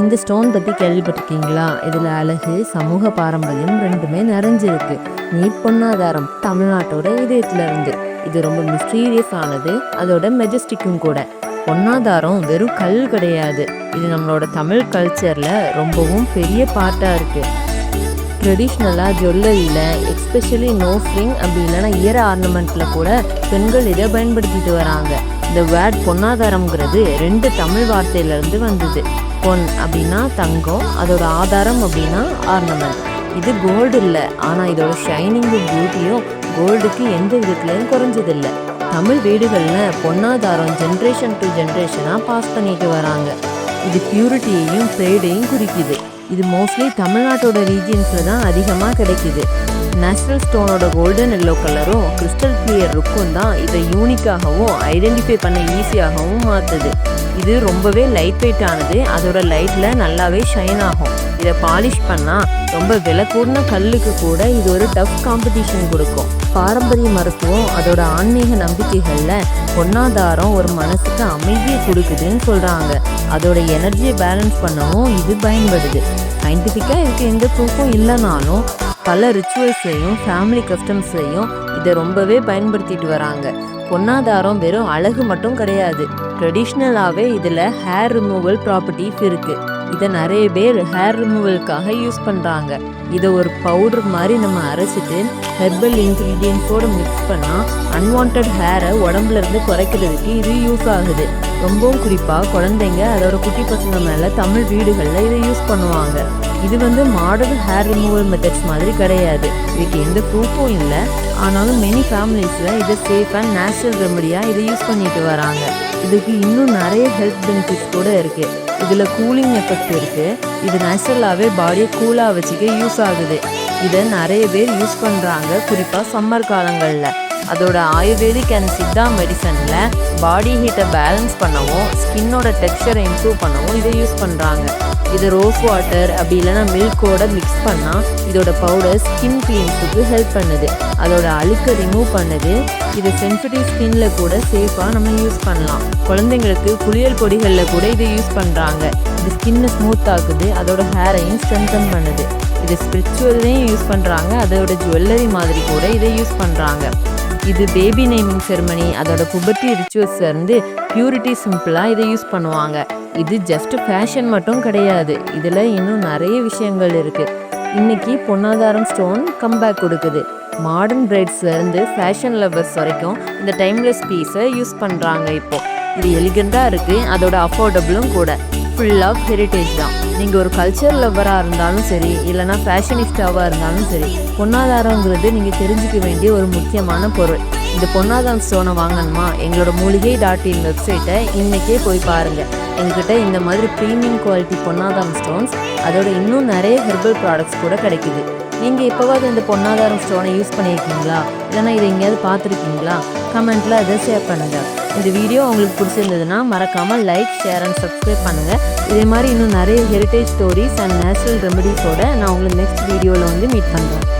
இந்த ஸ்டோன் பற்றி கேள்விப்பட்டிருக்கீங்களா? இதில் அழகு சமூக பாரம்பரியம் ரெண்டுமே நிறைஞ்சிருக்கு. நீட் பொன்னாதாரம் தமிழ்நாட்டோட இதயத்துல இருந்து. இது ரொம்ப மிஸ்டீரியஸ் ஆனது அதோட மெஜஸ்டிக்கும் கூட. பொன்னாதாரம் வெறும் கல் கிடையாது. இது நம்மளோட தமிழ் கல்ச்சரில் ரொம்பவும் பெரிய பார்ட்டாக இருக்குது ட்ரெடிஷ்னலாக ஜுவல்லரியில் எக்ஸ்பெஷலி நோ அப்படி இல்லைன்னா இயர் ஆர்னமெண்ட்டில் கூட பெண்கள் இதை பயன்படுத்திட்டு வராங்க. இந்த வேர்ட் பொன்னாதாரம்ங்கிறது ரெண்டு தமிழ் வார்த்தையிலேருந்து வந்தது. பொன் அப்படின்னா தங்கம் அதோட ஆதாரம் அப்படின்னா ஆர்னமெண்ட் இது கோல்டு இல்லை. ஆனால் இதோட ஷைனிங்கும் பியூட்டியும் கோல்டுக்கு எந்த விதத்துலையும் குறைஞ்சதில்லை. தமிழ் வீடுகளில் பொன்னாதாரம் ஜென்ரேஷன் டு ஜென்ரேஷனாக பாஸ் பண்ணிட்டு வராங்க. இது பியூரிட்டியையும் ப்ரேடையும் குறிக்குது. இது மோஸ்ட்லி தமிழ்நாட்டோட ரீஜியன்ஸில் தான் அதிகமாக கிடைக்குது. நேச்சுரல் ஸ்டோனோட கோல்டன் எல்லோ கலரும் கிறிஸ்டல் கிளியர் லுக்கும் தான் இதை யூனிக்காகவும் ஐடென்டிஃபை பண்ண ஈஸியாகவும் மாற்றுது இது ரொம்பவே லைட் வெயிட் ஆனது அதோட லைட்டில் நல்லாவே ஷைன் ஆகும். இதை பாலிஷ் பண்ணால் ரொம்ப விலை கூர்ந்த கல்லுக்கு கூட இது ஒரு டஃப் காம்படிஷன் கொடுக்கும். பாரம்பரிய மருத்துவம் அதோட ஆன்மீக நம்பிக்கைகளில் பொன்னாதாரம் ஒரு மனசுக்கு அமைதியை கொடுக்குதுன்னு சொல்கிறாங்க அதோட எனர்ஜியை பேலன்ஸ் பண்ணவும் இது பயன்படுது. சயின்டிஃபிக்காக இதுக்கு எந்த ப்ரூஃபும் இல்லைனாலும் பல ரிச்சுவல்ஸ்லையும் ஃபேமிலி கஸ்டம்ஸ்லையும் இதை ரொம்பவே பயன்படுத்திட்டு வராங்க. பொன்னாதாரம் வெறும் அழகு மட்டும் கிடையாது. ட்ரெடிஷ்னலாகவே இதில் ஹேர் ரிமூவல் ப்ராப்பர்ட்டிஸ் இருக்குது இதை நிறைய பேர் ஹேர் ரிமூவலுக்காக யூஸ் பண்ணுறாங்க இதை ஒரு பவுடர் மாதிரி நம்ம அரைச்சிட்டு ஹெர்பல் இன்க்ரீடியன்ஸோடு மிக்ஸ் பண்ணால் அன்வான்ட் ஹேரை உடம்புலேருந்து குறைக்கிறதுக்கு இது யூஸ் ஆகுது. ரொம்பவும் குறிப்பாக குழந்தைங்க அதோட குட்டி பசங்க மேலே தமிழ் வீடுகளில் இதை யூஸ் பண்ணுவாங்க. இது வந்து மாடர்ன் ஹேர் ரிமூவல் மெத்தட்ஸ் மாதிரி கிடையாது. இதுக்கு எந்த ப்ரூஃபும் இல்லை. ஆனாலும் மெனி ஃபேமிலிஸில் இதை சேஃப் அண்ட் நேச்சுரல் ரெமடியாக இதை யூஸ் பண்ணிட்டு வராங்க. இதுக்கு இன்னும் நிறைய ஹெல்த் பெனிஃபிட்ஸ் கூட இருக்குது இதில் கூலிங் எஃபெக்ட் இருக்குது இது நேச்சுரலாகவே பாடியை கூலாக வச்சுக்க யூஸ் ஆகுது. இதை நிறைய பேர் யூஸ் பண்ணுறாங்க குறிப்பாக சம்மர் காலங்களில். அதோட ஆயுர்வேதிக் அண்ட் சித்தா மெடிசனில் பாடி ஹீட்டை பேலன்ஸ் பண்ணவும் ஸ்கின்னோட டெக்ஸ்டரை இம்ப்ரூவ் பண்ணவும் இதை யூஸ் பண்ணுறாங்க இது ரோஸ் வாட்டர் அப்படி இல்லைன்னா மில்கோட மிக்ஸ் பண்ணால் இதோட பவுடர் ஸ்கின் க்ளீன்ஸுக்கு ஹெல்ப் பண்ணுது. அதோட அழுக்கை ரிமூவ் பண்ணுது. இது சென்சிட்டிவ் ஸ்கின்ல கூட சேஃபாக நம்ம யூஸ் பண்ணலாம். குழந்தைங்களுக்கு குளியல் பொடிகளில் கூட இதை யூஸ் பண்ணுறாங்க இது ஸ்கின்னை ஸ்மூத் ஆக்குது அதோட ஹேரையும் ஸ்ட்ரென்தன் பண்ணுது. இது ஸ்பிரிச்சுவல்லையும் யூஸ் பண்ணுறாங்க அதோட ஜுவல்லரி மாதிரி கூட இதை யூஸ் பண்ணுறாங்க இது பேபி நேமிங் செரமனி அதோட புபர்ட்டி ரிச்சுவல்ஸ் வந்து பியூரிட்டி சிம்பிளாக இதை யூஸ் பண்ணுவாங்க. இது ஜஸ்ட் ஃபேஷன் மட்டும் கிடையாது. இதில் இன்னும் நிறைய விஷயங்கள் இருக்குது இன்னைக்கு பொன்னாதாரம் ஸ்டோன் கம்பேக் கொடுக்குது. மாடர்ன் பிரைட்ஸ்லேருந்து ஃபேஷன் லவர்ஸ் வரைக்கும் இந்த டைம்லெஸ் பீஸை யூஸ் பண்ணுறாங்க இப்போது இது எலிகண்ட்டாக இருக்குது அதோட அஃபோர்டபுளும் கூட. ஃபுல் ஆஃப் ஹெரிட்டேஜ் தான். நீங்கள் ஒரு கல்ச்சர் லவ்வராக இருந்தாலும் சரி இல்லைனா ஃபேஷனிஸ்டாவாக இருந்தாலும் சரி பொன்னாதாரங்கிறது நீங்கள் தெரிஞ்சுக்க வேண்டிய ஒரு முக்கியமான பொருள். இந்த பொன்னாதாரம் ஸ்டோனை வாங்கணுமா? எங்களோட மூலிகை டாட் இன் வெப்சைட்டை இன்றைக்கே போய் பாருங்கள் எங்ககிட்ட இந்த மாதிரி ப்ரீமியம் குவாலிட்டி பொன்னாதாரம் ஸ்டோன்ஸ் அதோட இன்னும் நிறைய ஹெர்பல் ப்ராடக்ட்ஸ் கூட கிடைக்குது. நீங்கள் எப்போவாவது இந்த பொன்னாதாரம் ஸ்டோனை யூஸ் பண்ணியிருக்கீங்களா இல்லைனா இதை எங்கேயாவது பார்த்துருக்கீங்களா? கமெண்ட்டில் அதை ஷேர் பண்ணுங்கள் இந்த வீடியோ உங்களுக்கு பிடிச்சிருந்ததுன்னா மறக்காமல் லைக் ஷேர் அண்ட் சப்ஸ்கிரைப் பண்ணுங்கள் இதே மாதிரி இன்னும் நிறைய ஹெரிட்டேஜ் ஸ்டோரிஸ் அண்ட் நேச்சுரல் ரெமடிஸோட நான் உங்களுக்கு நெக்ஸ்ட் வீடியோவில் வந்து மீட் பண்ணுறேன்